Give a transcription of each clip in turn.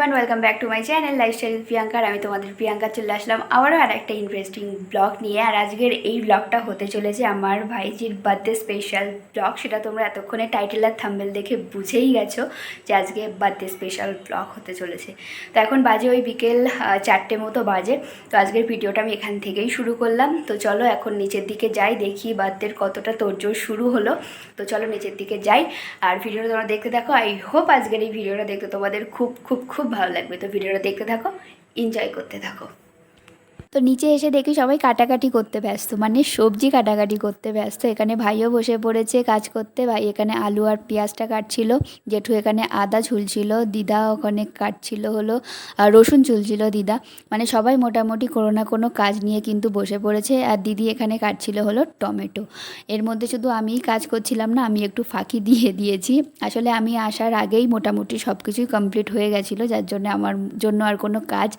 Everyone welcome back to my channel lifestyle প্রিয়াঙ্কার আমি তোমাদের প্রিয়াঙ্কা চলে আসলাম আবারও আর একটা ইন্টারেস্টিং ব্লগ নিয়ে। আর আজকের এই ব্লগটা হতে চলেছে আমার ভাইজির বার্থডে স্পেশাল ব্লগ সেটা তোমরা এতক্ষণে টাইটেল আর থাম্বেল দেখে বুঝেই গেছো যে আজকে বার্থডে স্পেশাল ব্লগ হতে চলেছে। তো এখন বাজে ওই বিকেল চারটে মতো বাজে। তো আজকের ভিডিওটা আমি এখান থেকেই শুরু করলাম। তো চলো এখন নিচের দিকে যাই, দেখি বার্থডের কতটা তোড়জোড় শুরু হলো। তো চলো নিচের দিকে যাই। আর ভিডিওটা তোমরা দেখতে থাকো। আই হোপ আজকের এই ভিডিওটা দেখতে তোমাদের খুব খুব খুব ভালো লাগবে। তো ভিডিওটা দেখতে থাকো এনজয় করতে থাকো। তো নিচে এসে দেখি সবাই কাটাকাটি করতে ব্যস্ত। মানে সবজি কাটাকাটি করতে ব্যস্ত। এখানে ভাইও বসে পড়েছে কাজ করতে। ভাই এখানে আলু আর পেঁয়াজটা কাটছিল। জেঠু এখানে আদা ঝুলছিল। দিদা ওখানে কাটছিল হলো। আর রসুন ঝুলছিল দিদা। মানে সবাই মোটামুটি কোনো না কোনো কাজ নিয়ে কিন্তু বসে পড়েছে। আর দিদি এখানে কাটছিল হলো টমেটো। এর মধ্যে শুধু আমিই কাজ করছিলাম না, আমি একটু ফাঁকি দিয়ে দিয়েছি। আসলে আমি আসার আগেই মোটামুটি সব কিছুই কমপ্লিট হয়ে গেছিল। যার জন্য আমার জন্য আর কোনো কাজ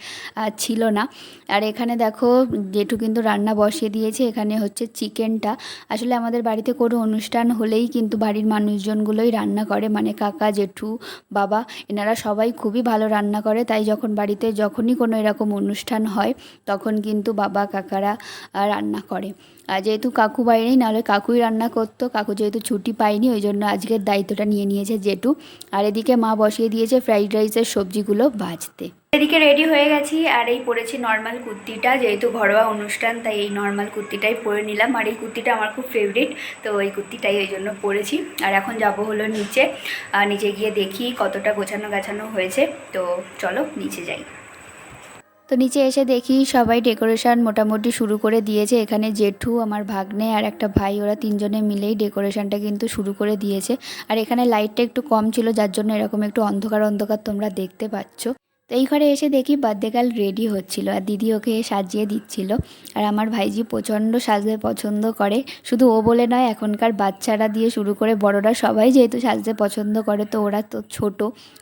ছিল না। আর এখানে দেখো, জেঠু কিন্তু রান্না বসিয়ে দিয়েছে, এখানে হচ্ছে চিকেনটা। আসলে আমাদের বাড়িতে কোনো অনুষ্ঠান হলেই কিন্তু বাড়ির মানুষজনগুলোই রান্না করে। মানে কাকা, জেঠু, বাবা, এনারা সবাই খুবই ভালো রান্না করে। তাই যখন বাড়িতে যখনই কোনো এরকম অনুষ্ঠান হয়, তখন কিন্তু বাবা, কাকারা রান্না করে। যেহেতু কাকু নেই নাহলে কাকুই রান্না করতো। কাকু যেহেতু ছুটি পায়নি, ওই জন্য আজকের দায়িত্বটা নিয়ে নিয়েছে জেঠু। আর এদিকে মা বসিয়ে দিয়েছে ফ্রাইড রাইসের সবজিগুলো ভাজতে। এদিকে রেডি হয়ে গেছি, আর এই পরেছি নর্মাল কুর্তিটা। যেহেতু ঘরোয়া অনুষ্ঠান, তাই এই নর্মাল কুর্তিটাই পরে নিলাম। আর এই কুর্তিটা আমার খুব ফেভারিট তো এই কুর্তিটাই ওই জন্য পরেছি। আর এখন যাব হলো নিচে। নিচে গিয়ে দেখি কতটা গোছানো গাছানো হয়েছে। তো চলো নিচে যাই। তো নিচে এসে দেখি সবাই ডেকোরেশন মোটামুটি শুরু করে দিয়েছে। এখানে জেঠু, আমার ভাগ্নে আর একটা ভাই, ওরা তিনজনে মিলেই ডেকোরেশনটা কিন্তু শুরু করে দিয়েছে। আর এখানে লাইটটা একটু কম ছিল, যার জন্য এরকম একটু অন্ধকার অন্ধকার তোমরা দেখতে পাচ্ছ। তো এই ঘরে এসে দেখি বার্থডে গার্ল রেডি হচ্ছিল আর দিদি ওকে সাজিয়ে দিচ্ছিল। আর আমার ভাইজি প্রচণ্ড সাজতে পছন্দ করে। শুধু ও বলে নয়, এখনকার বাচ্চারা দিয়ে শুরু করে বড়রা সবাই যেহেতু সাজতে পছন্দ করে, তো ওরা তো ছোট,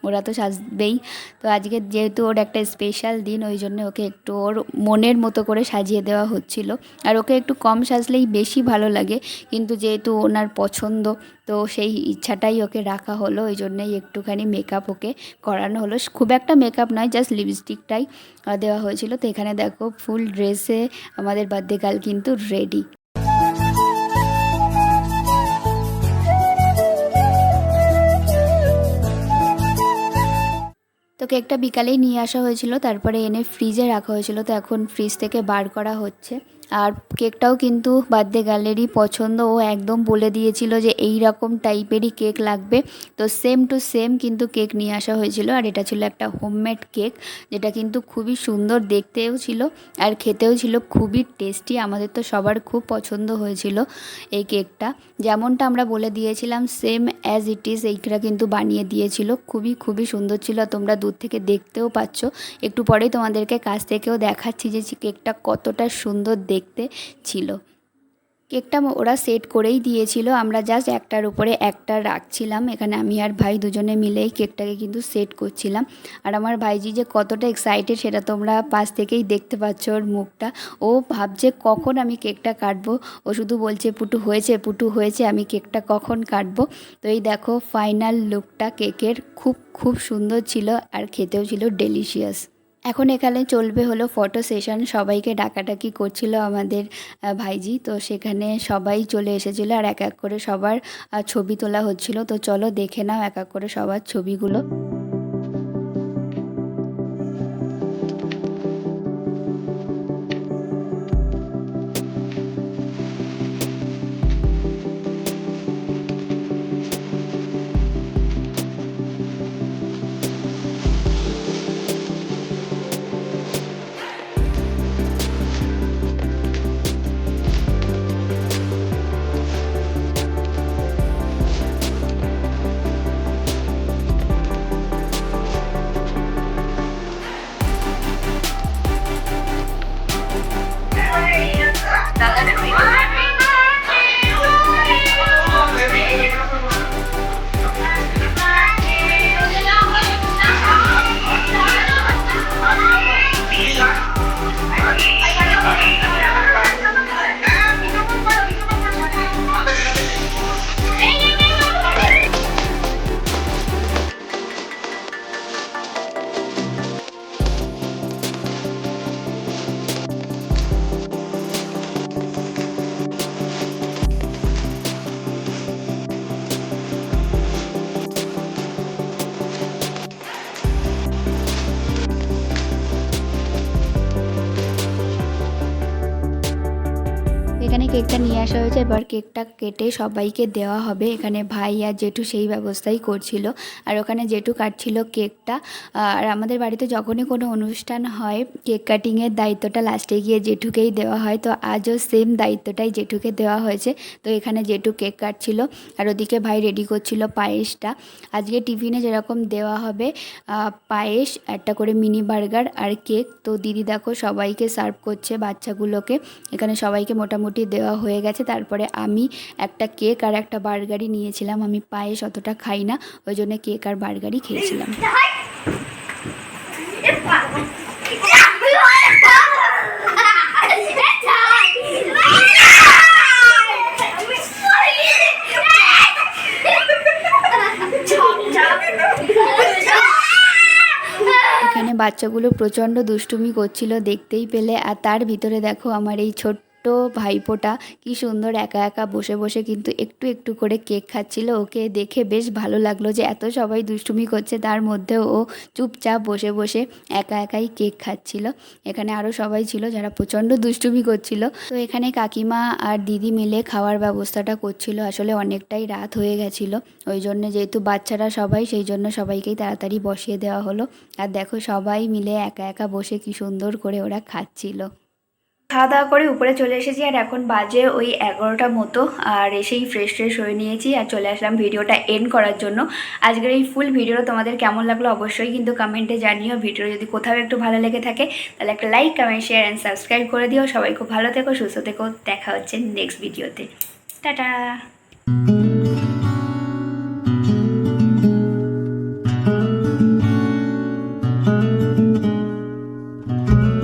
ওরা তো সাজবেই। তো আজকে যেহেতু ওর একটা স্পেশাল দিন, ওই জন্য ওকে একটু ওর মনের মতো করে সাজিয়ে দেওয়া হচ্ছিল। আর ওকে একটু কম সাজলেই বেশি ভালো লাগে, কিন্তু যেহেতু ওনার পছন্দ তো সেই ইচ্ছাটাই ওকে রাখা হলো ওই জন্যই একটুখানি মেকআপ ওকে করানো হলো। খুব একটা মেকআপ নয় জাস্ট লিপস্টিকটাই দেওয়া হয়েছিল। তো এখানে দেখো ফুল ড্রেসে আমাদের বার্থডে কিন্তু রেডি তো কেকটা বিকালেই নিয়ে আসা হয়েছিল, তারপরে এনে ফ্রিজে রাখা হয়েছিল। তো এখন ফ্রিজ থেকে বার করা হচ্ছে। আর কেকটাও কিন্তু বার্থডে গ্যালারি পছন্দ। ও একদম বলে দিয়েছিল যে এই রকম টাইপেরই কেক লাগবে। তো সেম টু সেম কিন্তু কেক নিয়ে আসা হয়েছিল। আর এটা ছিল একটা হোমমেড কেক, যেটা কিন্তু খুবই সুন্দর দেখতেও ছিল আর খেতেও ছিল, খুবই টেস্টি আমাদের তো সবার খুব পছন্দ হয়েছিল এই কেকটা। যেমনটা আমরা বলে দিয়েছিলাম সেম অ্যাজ ইট ইজ এইটা কিন্তু বানিয়ে দিয়েছিল। খুবই খুবই সুন্দর ছিল। তোমরা দূর থেকে দেখতেও পাচ্ছ। একটু পরেই তোমাদেরকে কাছ থেকেও দেখাচ্ছি যে কেকটা কতটা সুন্দর দেখতে ছিল। কেকটা ওরা সেট করেই দিয়েছিল। আমরা জাস্ট একটার উপরে একটা রাখছিলাম। এখানে আমি আর ভাই দুজনে মিলেই কেকটাকে কিন্তু সেট করছিলাম। আর আমার ভাইজি যে কতটা এক্সাইটেড সেটা তোমরা পাশ থেকেই দেখতে পাচ্ছ ওর মুখটা। ও ভাবছে কখন আমি কেকটা কাটবো। ও শুধু বলছে, পুটু হয়েছে পুটু হয়েছে, আমি কেকটা কখন কাটবো? তো এই দেখো ফাইনাল লুকটা কেকের খুব খুব সুন্দর ছিল আর খেতেও ছিল ডেলিশিয়াস এখন এখানে চলবে হলো ফটো সেশন সবাইকে ডাকাডাকি করছিল আমাদের ভাইজি। তো সেখানে সবাই চলে এসেছিল আর এক এক করে সবার ছবি তোলা হচ্ছিল। তো চলো দেখে নাও এক এক করে সবার ছবিগুলো। কেকটা নিয়ে আসা হয়েছে। এবার কেকটা কেটে সবাইকে দেওয়া হবে। এখানে ভাই আর জেঠু সেই ব্যবস্থাই করছিল। আর ওখানে জেঠু কাটছিল কেকটা আর আমাদের বাড়িতে যখনই কোনো অনুষ্ঠান হয় কেক কাটিংয়ের দায়িত্বটা লাস্টে গিয়ে জেঠুকেই দেওয়া হয়। তো আজও সেম দায়িত্বটাই জেঠুকে দেওয়া হয়েছে। তো এখানে জেঠু কেক কাটছিল। আর ওদিকে ভাই রেডি করছিল পায়েসটা। আজকে টিফিনে যেরকম দেওয়া হবে পায়েস, একটা করে মিনি বার্গার আর কেক তো দিদি দেখো সবাইকে সার্ভ করছে বাচ্চাগুলোকে। এখানে সবাইকে মোটামুটি দেওয়া হয়ে গেছে। তারপরে আমি একটা কেক আর একটা বার্গারি নিয়েছিলাম। আমি পায়েস অতটা খাই না, ওই জন্য কেক আর বার্গারই খেয়েছিলাম। বাচ্চাগুলো প্রচণ্ড দুষ্টুমি করছিল দেখতেই পেলে। আর তার ভিতরে দেখো আমার এই ছোট্ট ভাইপোটা কি সুন্দর একা একা বসে বসে কিন্তু একটু একটু করে কেক খাচ্ছিল। ওকে দেখে বেশ ভালো লাগল যে এত সবাই দুষ্টুমি করছে, তার মধ্যেও ও চুপচাপ বসে বসে একা একাই কেক খাচ্ছিল। এখানে আরও সবাই ছিল যারা প্রচণ্ড দুষ্টুমি করছিল। তো এখানে কাকিমা আর দিদি মিলে খাওয়ার ব্যবস্থাটা করছিল। আসলে অনেকটাই রাত হয়ে গেছিল। ওই জন্য যেহেতু বাচ্চারা সবাই, সেই জন্য সবাইকেই তাড়াতাড়ি বসিয়ে দেওয়া হলো। আর দেখো সবাই মিলে একা একা বসে কি সুন্দর করে ওরা খাচ্ছিল। খাওয়া দাওয়া করে উপরে চলে এসেছি আর এখন বাজে ওই এগারোটা মতো। আর এসেই ফ্রেশ ফ্রেশ হয়ে নিয়েছি আর চলে আসলাম ভিডিওটা এন্ড করার জন্য। আজকের এই ফুল ভিডিওটা তোমাদের কেমন লাগল অবশ্যই কিন্তু কমেন্টে জানিও। ভিডিও যদি কোথাও একটু ভালো লেগে থাকে, তাহলে একটা like comment share and subscribe করে দিও। সবাই খুব ভালো থেকো, সুস্থ থেকো। দেখা হচ্ছে নেক্সট ভিডিওতে টাটা!